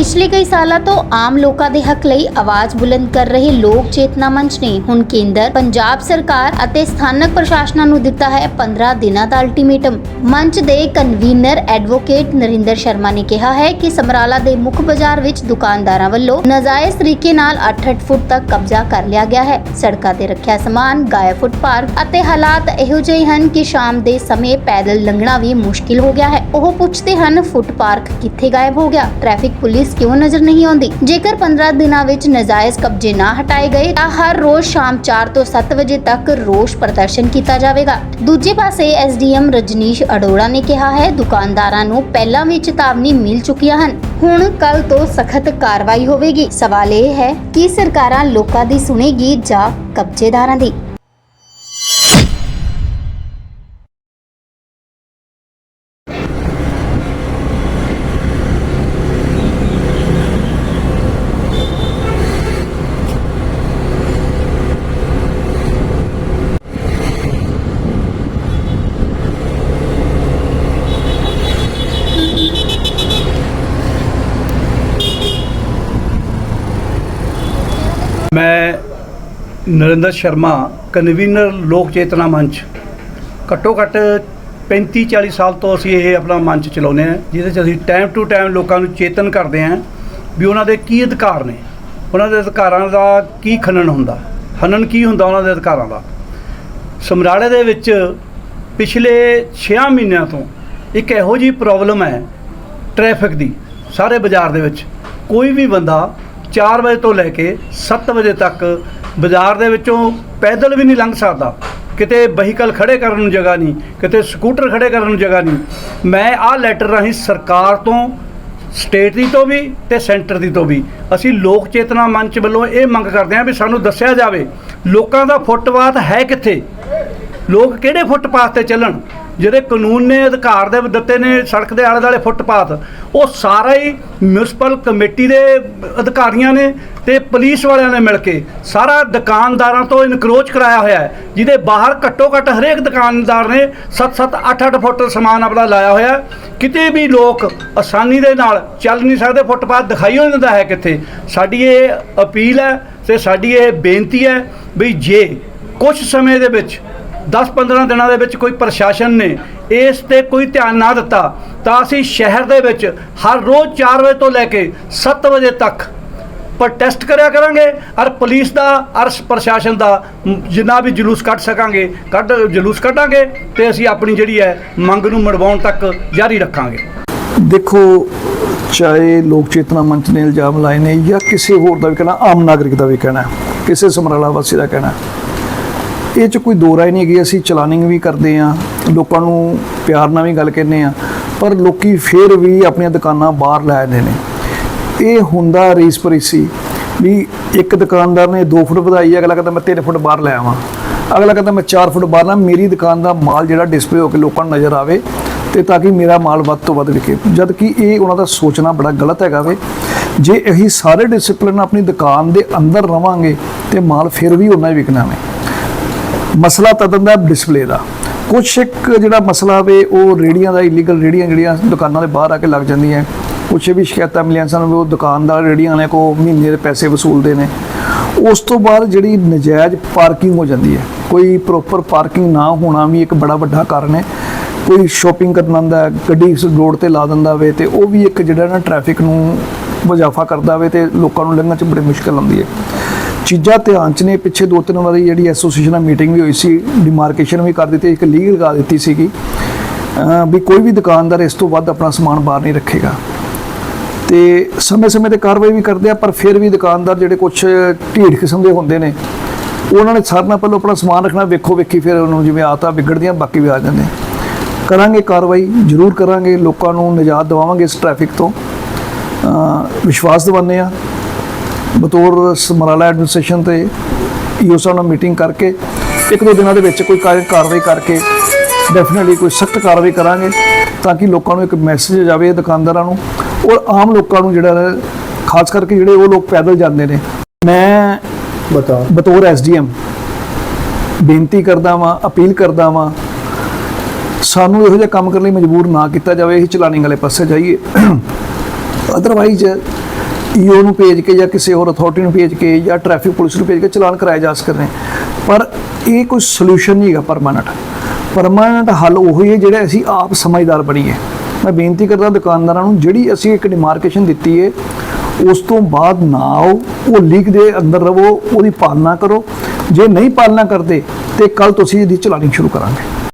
ਪਿਛਲੇ ਕਈ ਸਾਲਾਂ ਤੋਂ ਆਮ ਲੋਕਾਂ ਦੇ ਹੱਕ ਲਈ ਆਵਾਜ਼ ਬੁਲੰਦ ਕਰ ਰਹੇ ਲੋਕ ਚੇਤਨਾ ਮੰਚ ਨੇ ਹੁਣ ਕੇਂਦਰ, ਪੰਜਾਬ ਸਰਕਾਰ ਅਤੇ ਸਥਾਨਕ ਪ੍ਰਸ਼ਾਸਨਾਂ ਨੂੰ ਦਿੱਤਾ ਹੈ 15 ਦਿਨਾਂ ਦਾ ਅਲਟੀਮੇਟਮ ਮੰਚ ਦੇ ਕਨਵੀਨਰ ਐਡਵੋਕੇਟ ਨਰਿੰਦਰ ਸ਼ਰਮਾ ਨੇ ਕਿਹਾ ਹੈ ਕਿ ਸਮਰਾਲਾ ਦੇ ਮੁੱਖ ਬਾਜ਼ਾਰ ਵਿੱਚ ਦੁਕਾਨਦਾਰਾਂ ਵੱਲੋਂ ਨਾਜਾਇਜ਼ ਤਰੀਕੇ ਨਾਲ 8-8 ਫੁੱਟ ਤੱਕ ਕਬਜ਼ਾ ਕਰ ਲਿਆ ਗਿਆ ਹੈ। ਸੜਕਾਂ ਤੇ ਰੱਖਿਆ ਸਮਾਨ ਗਾਇਬ ਫੁੱਟ ਪਾਰਕ ਅਤੇ ਹਾਲਾਤ ਇਹੋ ਜਿਹੇ ਹਨ ਕਿ ਸ਼ਾਮ ਦੇ ਸਮੇਂ ਪੈਦਲ ਲੰਘਣਾ ਵੀ ਮੁਸ਼ਕਿਲ ਹੋ ਗਿਆ ਹੈ। ਉਹ ਪੁੱਛਦੇ ਹਨ ਫੁੱਟ ਪਾਰਕ ਕਿੱਥੇ ਗਾਇਬ ਹੋ ਗਿਆ? ਟ੍ਰੈਫਿਕ ਪੁਲਿਸ ਕਿਉਂ ਨਜ਼ਰ ਨਹੀਂ ਆਉਂਦੀ? ਜੇਕਰ 15 ਦਿਨਾਂ ਵਿੱਚ ਨਾਜਾਇਜ਼ ਕਬਜ਼ੇ ਨਾ ਹਟਾਏ ਗਏ, ਤਾਂ ਹਰ ਰੋਜ਼ ਸ਼ਾਮ 4 ਤੋਂ 7 ਵਜੇ ਤੱਕ ਰੋਸ ਪ੍ਰਦਰਸ਼ਨ ਕੀਤਾ ਜਾਵੇਗਾ। ਦੂਜੇ ਪਾਸੇ ਐਸਡੀਐਮ ਰਜਨੀਸ਼ ਅਡੋੜਾ ਨੇ ਕਿਹਾ ਹੈ, ਦੁਕਾਨਦਾਰਾਂ ਨੂੰ ਪਹਿਲਾਂ ਵੀ ਚੇਤਾਵਨੀ ਮਿਲ ਚੁੱਕੀਆਂ ਹਨ। ਹੁਣ ਕੱਲ ਤੋਂ ਸਖਤ ਕਾਰਵਾਈ ਹੋਵੇਗੀ। ਸਵਾਲ ਇਹ ਹੈ, ਕਿ ਸਰਕਾਰਾਂ ਲੋਕਾਂ ਦੀ ਸੁਣੇਗੀ ਜਾਂ ਕਬਜ਼ੇਦਾਰਾਂ ਦੀ? ਮੈਂ ਨਰਿੰਦਰ ਸ਼ਰਮਾ ਕਨਵੀਨਰ ਲੋਕ ਚੇਤਨਾ ਮੰਚ। ਘੱਟੋ ਘੱਟ 35 40 ਸਾਲ ਤੋਂ ਅਸੀਂ ਇਹ ਆਪਣਾ ਮੰਚ ਚਲਾਉਂਦੇ ਹਾਂ, ਜਿਹਦੇ 'ਚ ਅਸੀਂ ਟਾਈਮ ਟੂ ਟਾਈਮ ਲੋਕਾਂ ਨੂੰ ਚੇਤਨ ਕਰਦੇ ਹਾਂ ਵੀ ਉਹਨਾਂ ਦੇ ਕੀ ਅਧਿਕਾਰ ਨੇ। ਉਹਨਾਂ ਦੇ ਅਧਿਕਾਰਾਂ ਦਾ ਕੀ ਖਨਨ ਹੁੰਦਾ, ਹਨਨ ਕੀ ਹੁੰਦਾ ਉਹਨਾਂ ਦੇ ਅਧਿਕਾਰਾਂ ਦਾ। ਸਮਰਾਲੇ ਦੇ ਵਿੱਚ ਪਿਛਲੇ 6 ਮਹੀਨਿਆਂ ਤੋਂ ਇੱਕ ਇਹੋ ਜਿਹੀ ਪ੍ਰੋਬਲਮ ਹੈ ਟ੍ਰੈਫਿਕ ਦੀ, ਸਾਰੇ ਬਾਜ਼ਾਰ ਦੇ ਵਿੱਚ। ਕੋਈ ਵੀ ਬੰਦਾ 4 ਵਜੇ ਤੋਂ ਲੈ ਕੇ 7 ਵਜੇ ਤੱਕ ਬਾਜ਼ਾਰ ਦੇ ਵਿੱਚੋਂ ਪੈਦਲ ਵੀ ਨਹੀਂ ਲੰਘ ਸਕਦਾ। ਕਿਤੇ ਵਹੀਕਲ ਖੜੇ ਕਰਨ ਨੂੰ ਜਗ੍ਹਾ ਨਹੀਂ, ਕਿਤੇ ਸਕੂਟਰ ਖੜੇ ਕਰਨ ਨੂੰ ਜਗ੍ਹਾ ਨਹੀਂ। ਮੈਂ ਆਹ ਲੈਟਰ ਰਾਹੀਂ ਸਰਕਾਰ ਤੋਂ, ਸਟੇਟ ਦੀ ਤੋਂ ਵੀ ਤੇ ਸੈਂਟਰ ਦੀ ਤੋਂ ਵੀ। ਅਸੀਂ ਲੋਕ ਚੇਤਨਾ ਮੰਚ ਵੱਲੋਂ ਇਹ ਮੰਗ ਕਰਦੇ ਹਾਂ ਵੀ ਸਾਨੂੰ ਦੱਸਿਆ ਜਾਵੇ, ਲੋਕਾਂ ਦਾ ਫੁੱਟਪਾਥ ਹੈ ਕਿੱਥੇ? ਲੋਕ ਕਿਹੜੇ ਫੁੱਟਪਾਥ ਤੇ ਚੱਲਣ? ਜਿਹੜੇ ਕਾਨੂੰਨ ਨੇ, ਅਧਿਕਾਰ ਦੇ ਦਿੱਤੇ ਨੇ ਸੜਕ ਦੇ ਆਲੇ ਦੁਆਲੇ ਫੁੱਟਪਾਥ ਉਹ ਸਾਰਾ ਹੀ ਮਿਊਨਿਸਪਲ ਕਮੇਟੀ ਦੇ ਅਧਿਕਾਰੀਆਂ ਨੇ ਤੇ ਪੁਲਿਸ ਵਾਲਿਆਂ ਨੇ ਮਿਲ ਕੇ ਸਾਰਾ ਦੁਕਾਨਦਾਰਾਂ ਤੋਂ ਇਨਕਰੋਚ ਕਰਾਇਆ ਹੋਇਆ ਹੈ, ਜਿਹਦੇ ਬਾਹਰ ਘੱਟੋ ਘੱਟ ਹਰੇਕ ਦੁਕਾਨਦਾਰ ਨੇ 7-7 8-8 ਫੁੱਟ ਸਮਾਨ ਆਪਣਾ ਲਾਇਆ ਹੋਇਆ ਕਿਤੇ ਵੀ ਲੋਕ ਆਸਾਨੀ ਦੇ ਨਾਲ ਚੱਲ ਨਹੀਂ ਸਕਦੇ, ਫੁੱਟਪਾਥ ਦਿਖਾਈ ਹੋ ਜਾਂਦਾ ਹੈ ਕਿੱਥੇ। ਸਾਡੀ ਇਹ ਅਪੀਲ ਹੈ ਤੇ ਸਾਡੀ ਇਹ ਬੇਨਤੀ ਹੈ ਵੀ ਜੇ ਕੁਝ ਸਮੇਂ ਦੇ ਵਿੱਚ 10-15 ਦਿਨਾਂ ਦੇ ਵਿੱਚ ਕੋਈ ਪ੍ਰਸ਼ਾਸਨ ਨੇ ਇਸ ਤੇ ਕੋਈ ਧਿਆਨ ਨਾ ਦਿੱਤਾ, ਤਾਂ ਅਸੀਂ ਸ਼ਹਿਰ ਦੇ ਵਿੱਚ ਹਰ ਰੋਜ਼ 4 ਵਜੇ ਤੋਂ ਲੈ ਕੇ 7 ਵਜੇ ਤੱਕ ਪ੍ਰੋਟੈਸਟ ਕਰਿਆ ਕਰਾਂਗੇ ਔਰ ਪੁਲਿਸ ਦਾ, ਔਰ ਪ੍ਰਸ਼ਾਸਨ ਦਾ ਜਿੰਨਾ ਵੀ ਜਲੂਸ ਕੱਢ ਸਕਾਂਗੇ, ਕੱਢ, ਜਲੂਸ ਕੱਢਾਂਗੇ ਤੇ ਅਸੀਂ ਆਪਣੀ ਜਿਹੜੀ ਹੈ ਮੰਗ ਨੂੰ ਮੜਵਾਉਣ ਤੱਕ ਜਾਰੀ ਰੱਖਾਂਗੇ। ਦੇਖੋ, ਚਾਹੇ ਲੋਕ ਚੇਤਨਾ ਮੰਚ ਨੇ ਇਲਜ਼ਾਮ ਲਾਏ ਨੇ ਜਾਂ ਕਿਸੇ ਹੋਰ ਦਾ ਵੀ ਕਹਿਣਾ, ਆਮ ਨਾਗਰਿਕ ਦਾ ਵੀ ਕਹਿਣਾ, ਕਿਸੇ ਸਮਰਾਲਾ ਵਾਸੀ ਦਾ ਕਹਿਣਾ ਇਹ ਚ ਕੋਈ ਦੋ ਰਾਏ ਨਹੀਂ ਹੈਗੀ, ਅਸੀਂ ਚਲਾਨਿੰਗ ਵੀ ਕਰਦੇ ਆ ਲੋਕਾਂ ਨੂੰ ਪਿਆਰ ਨਾਲ ਵੀ ਗੱਲ ਕਹਿੰਦੇ ਆ ਪਰ ਲੋਕੀ ਫੇਰ ਵੀ ਆਪਣੀਆਂ ਦੁਕਾਨਾਂ ਬਾਹਰ ਲੈ ਆਉਂਦੇ ਨੇ। ਇਹ ਹੁੰਦਾ ਰੀਸ ਪਰੀਸੀ ਵੀ ਇੱਕ ਦੁਕਾਨਦਾਰ ਨੇ 2 ਫੁੱਟ ਵਧਾਈ ਹੈ ਅਗਲਾ ਕਹਿੰਦਾ ਮੈਂ 3 ਫੁੱਟ ਬਾਹਰ ਲੈ ਆਵਾਂ। ਅਗਲਾ ਕਹਿੰਦਾ ਮੈਂ 4 ਫੁੱਟ ਬਾਹਰ ਨਾ ਮੇਰੀ ਦੁਕਾਨ ਦਾ ਮਾਲ ਜਿਹੜਾ ਡਿਸਪਲੇ ਹੋ ਕੇ ਲੋਕਾਂ ਨੂੰ ਨਜ਼ਰ ਆਵੇ ਤੇ ਤਾਂ ਕਿ ਮੇਰਾ ਮਾਲ ਵੱਧ ਤੋਂ ਵੱਧ ਵਿਕੇ। ਜਦ ਕਿ ਇਹ ਉਹਨਾਂ ਦਾ ਸੋਚਣਾ ਬੜਾ ਗਲਤ ਹੈਗਾ ਵੇ। ਜੇ ਇਹੀ ਸਾਰੇ ਡਿਸਪਲਿਨ ਆਪਣੀ ਦੁਕਾਨ ਦੇ ਅੰਦਰ ਰਵਾਂਗੇ ਤੇ ਮਾਲ ਫਿਰ ਵੀ ਉਹਨਾਂ ਹੀ ਵਿਕਣਾ ਵੇ। ਮਸਲਾ ਤਦਨ ਦਾ ਡਿਸਪਲੇ ਦਾ। ਕੁਛ ਇੱਕ ਜਿਹੜਾ ਮਸਲਾ ਵੇ, ਉਹ ਰੇੜੀਆਂ ਦਾ ਇਲੀਗਲ ਰੇੜੀਆਂ ਜਿਹੜੀਆਂ ਦੁਕਾਨਾਂ ਦੇ ਬਾਹਰ ਆ ਕੇ ਲੱਗ ਜਾਂਦੀਆਂ। ਕੁਛ ਵੀ ਸ਼ਿਕਾਇਤਾਂ ਮਿਲੀਆਂ ਸਾਨੂੰ ਉਹ ਦੁਕਾਨਦਾਰ ਰੇੜੀਆਂ ਵਾਲੇ ਕੋ ਮਹੀਨੇ ਦੇ ਪੈਸੇ ਵਸੂਲਦੇ ਨੇ। ਉਸ ਤੋਂ ਬਾਅਦ ਜਿਹੜੀ ਨਜਾਇਜ਼ ਪਾਰਕਿੰਗ ਹੋ ਜਾਂਦੀ ਹੈ। ਕੋਈ ਪ੍ਰੋਪਰ ਪਾਰਕਿੰਗ ਨਾ ਹੋਣਾ ਵੀ ਇੱਕ ਬੜਾ ਵੱਡਾ ਕਾਰਨ ਹੈ। ਕੋਈ ਸ਼ਾਪਿੰਗ ਕਰਨ ਆਉਂਦਾ ਗੱਡੀ ਇਸ ਰੋਡ ਤੇ ਲਾ ਦਿੰਦਾ ਵੇ ਤੇ ਉਹ ਵੀ ਇੱਕ ਜਿਹੜਾ ਨਾ ਟ੍ਰੈਫਿਕ ਨੂੰ ਵਜ਼ਾਫਾ ਕਰਦਾ ਵੇ ਤੇ ਲੋਕਾਂ ਨੂੰ ਲੰਘਣ ਚ ਬੜੀ ਮੁਸ਼ਕਲ ਆਉਂਦੀ ਹੈ। ਚੀਜ਼ਾਂ ਧਿਆਨ ਚ ਨੇ, ਪਿੱਛੇ ਦੋ ਤਿੰਨ ਵਾਰੀ ਜਿਹੜੀ ਐਸੋਸੀਏਸ਼ਨ ਨਾਲ ਮੀਟਿੰਗ ਵੀ ਹੋਈ ਸੀ ਡਿਮਾਰਕੇਸ਼ਨ ਵੀ ਕਰ ਦਿੱਤੀ, ਇੱਕ ਲੀਗ ਲਗਾ ਦਿੱਤੀ ਸੀਗੀ। ਵੀ ਕੋਈ ਵੀ ਦੁਕਾਨਦਾਰ ਇਸ ਤੋਂ ਵੱਧ ਆਪਣਾ ਸਮਾਨ ਬਾਹਰ ਨਹੀਂ ਰੱਖੇਗਾ। ਤੇ ਸਮੇਂ-ਸਮੇਂ ਤੇ ਕਾਰਵਾਈ ਵੀ ਕਰਦੇ ਆ, ਪਰ ਫਿਰ ਵੀ ਦੁਕਾਨਦਾਰ ਜਿਹੜੇ ਕੁਝ ਢੀਠ ਕਿਸਮ ਦੇ ਹੁੰਦੇ ਨੇ, ਉਹਨਾਂ ਨੇ ਸਾਰਿਆਂ ਨਾਲ ਪਹਿਲਾਂ ਆਪਣਾ ਸਮਾਨ ਰੱਖਣਾ, ਵੇਖੋ ਵੇਖੀ ਫਿਰ ਉਹਨੂੰ ਜਿਵੇਂ ਆਤਾ ਵਿਗੜਦੀਆਂ, ਬਾਕੀ ਵੀ ਆ ਜਾਂਦੇ। ਕਰਾਂਗੇ ਕਾਰਵਾਈ, ਜ਼ਰੂਰ ਕਰਾਂਗੇ, ਲੋਕਾਂ ਨੂੰ ਨਿਜਾਤ ਦਿਵਾਵਾਂਗੇ ਇਸ ਟ੍ਰੈਫਿਕ ਤੋਂ। ਵਿਸ਼ਵਾਸ ਦਿਵਾਉਂਦੇ ਆ ਬਤੌਰ ਸਮਰਾਲਾ ਐਡਮਿਨਿਸਟ੍ਰੇਸ਼ਨ ਤੇ ਈਓ ਸਾਹਿਬ ਨਾਲ ਮੀਟਿੰਗ ਕਰਕੇ ਇੱਕ ਦੋ ਦਿਨਾਂ ਦੇ ਵਿੱਚ ਕੋਈ ਕਾਰ- ਕਾਰਵਾਈ ਕਰਕੇ ਡੈਫੀਨਿਟਲੀ ਕੋਈ ਸਖਤ ਕਾਰਵਾਈ ਕਰਾਂਗੇ ਤਾਂ ਕਿ ਲੋਕਾਂ ਨੂੰ ਇੱਕ ਮੈਸੇਜ ਜਾਵੇ ਦੁਕਾਨਦਾਰਾਂ ਨੂੰ ਔਰ ਆਮ ਲੋਕਾਂ ਨੂੰ ਜਿਹੜਾ ਖਾਸ ਕਰਕੇ ਜਿਹੜੇ ਉਹ ਲੋਕ ਪੈਦਲ ਜਾਂਦੇ ਨੇ। ਮੈਂ ਬਤਾ ਬਤੌਰ ਐਸਡੀਐਮ ਬੇਨਤੀ ਕਰਦਾ ਵਾਂ ਅਪੀਲ ਕਰਦਾ ਵਾਂ ਸਾਨੂੰ ਇਹੋ ਜਿਹਾ ਕੰਮ ਕਰਨ ਲਈ ਮਜਬੂਰ ਨਾ ਕੀਤਾ ਜਾਵੇ ਇਹ ਚਲਾਨਿੰਗ ਵਾਲੇ ਪਾਸੇ ਜਾਈਏ। ਅਦਰਵਾਈਜ਼ ਈਓ ਨੂੰ ਭੇਜ ਕੇ ਜਾਂ ਕਿਸੇ ਹੋਰ ਅਥਾਰਟੀ ਨੂੰ ਭੇਜ ਕੇ ਜਾਂ ਟ੍ਰੈਫਿਕ ਪੁਲਿਸ ਨੂੰ ਭੇਜ ਕੇ ਚਲਾਨ ਕਰਾਏ ਜਾ ਸਕਦੇ ਪਰ ਇਹ ਕੋਈ ਸੋਲੂਸ਼ਨ ਨਹੀਂ ਹੈਗਾ ਪਰਮਾਨੈਂਟ ਪਰਮਾਨੈਂਟ ਹੱਲ ਉਹੀ ਹੈ ਜਿਹੜਾ ਅਸੀਂ ਆਪ ਸਮਝਦਾਰ ਬਣੀਏ। ਮੈਂ ਬੇਨਤੀ ਕਰਦਾ ਦੁਕਾਨਦਾਰਾਂ ਨੂੰ, ਜਿਹੜੀ ਅਸੀਂ ਇੱਕ ਡਿਮਾਰਕੇਸ਼ਨ ਦਿੱਤੀ ਹੈ, ਉਸ ਤੋਂ ਬਾਅਦ ਨਾ ਆਓ, ਉਹ ਲੀਕ ਦੇ ਅੰਦਰ ਰਵੋ ਉਹਦੀ ਪਾਲਣਾ ਕਰੋ। ਜੇ ਨਹੀਂ ਪਾਲਣਾ ਕਰਦੇ, ਤੇ ਕੱਲ ਤੁਸੀਂ ਇਹਦੀ ਚਲਾਨੀ ਸ਼ੁਰੂ ਕਰਾਂਗੇ।